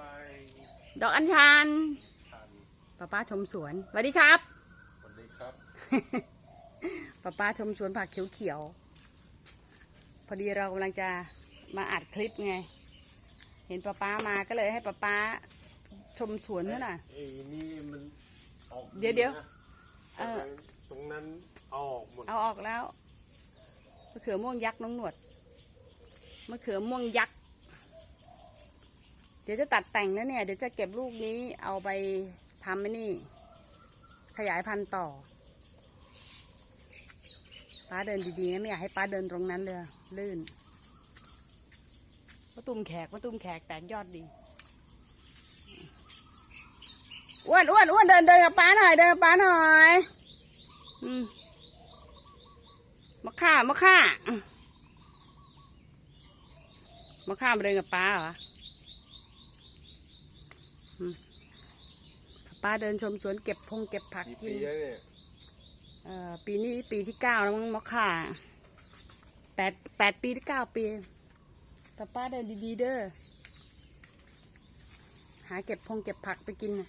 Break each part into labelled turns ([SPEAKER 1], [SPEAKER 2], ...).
[SPEAKER 1] อะไร
[SPEAKER 2] ดอกอัญชัน
[SPEAKER 1] ทัน
[SPEAKER 2] ป้าป้าชมสวนสวัสดีครับ
[SPEAKER 1] สวัสดีครับ
[SPEAKER 2] ป้าป้าชมสวนผักเขียวๆ พอดีเรากำลังจะมาอัดคลิปไง เห็นป้าป้ามาก็เลยให้ป้าป้าชมสวนนั่นน่ะ
[SPEAKER 1] ไอ้นี่มันออก
[SPEAKER 2] เดี๋ยวเดี๋ยว
[SPEAKER 1] นะ
[SPEAKER 2] เออ
[SPEAKER 1] ตรงนั้นเอาออกหมด
[SPEAKER 2] เอาออกแล้วมะเขือม่วงยักษ์น้องหนวดมะเขือม่วงยักษ์เดี๋ยวจะตัดแต่งแล้วเนี่ย เดี๋ยวจะเก็บลูกนี้เอาไปทำไอ้นี่ ขยายพันธุ์ต่อ ป้าเดินดีๆนะไม่อยากให้ป้าเดินตรงนั้นเลยลื่นมะตุ่มแขกมะตุ่มแขกแตกยอดดีอ้วนอ้วนอ้วนเดินเดินกับป้าหน่อยเดินกับป้าหน่อยอืมมะข่ามะข่ามะข่ามาเดินกับป้าเหรอ ป้าเดินชมสวนเก็บพงเก็บผัก
[SPEAKER 1] กี่
[SPEAKER 2] กิ
[SPEAKER 1] ปี
[SPEAKER 2] น
[SPEAKER 1] แล้วเนี่ย
[SPEAKER 2] เอ่อปีนี้ปีที่เก้าแล้วมั้งมะข่าแปดแปดปีที่เก้าปีแต่ป้าเดินดีๆเด้อหาเก็บพงเก็บผักไปกินน่ะ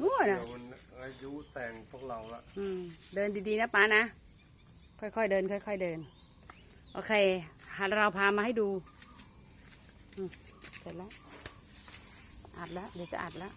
[SPEAKER 2] นู่น
[SPEAKER 1] เดี๋
[SPEAKER 2] น่ะ
[SPEAKER 1] ยวมันอายุแซงพวกเราละ
[SPEAKER 2] อืมเดินดีๆนะป้านะ ค่อยๆเดิน ค่อยๆเดิน โอเคหาเราพามาให้ดูอืมเสร็จแล้ว อัดแล้วเดี๋ยวจะอัดแล้ว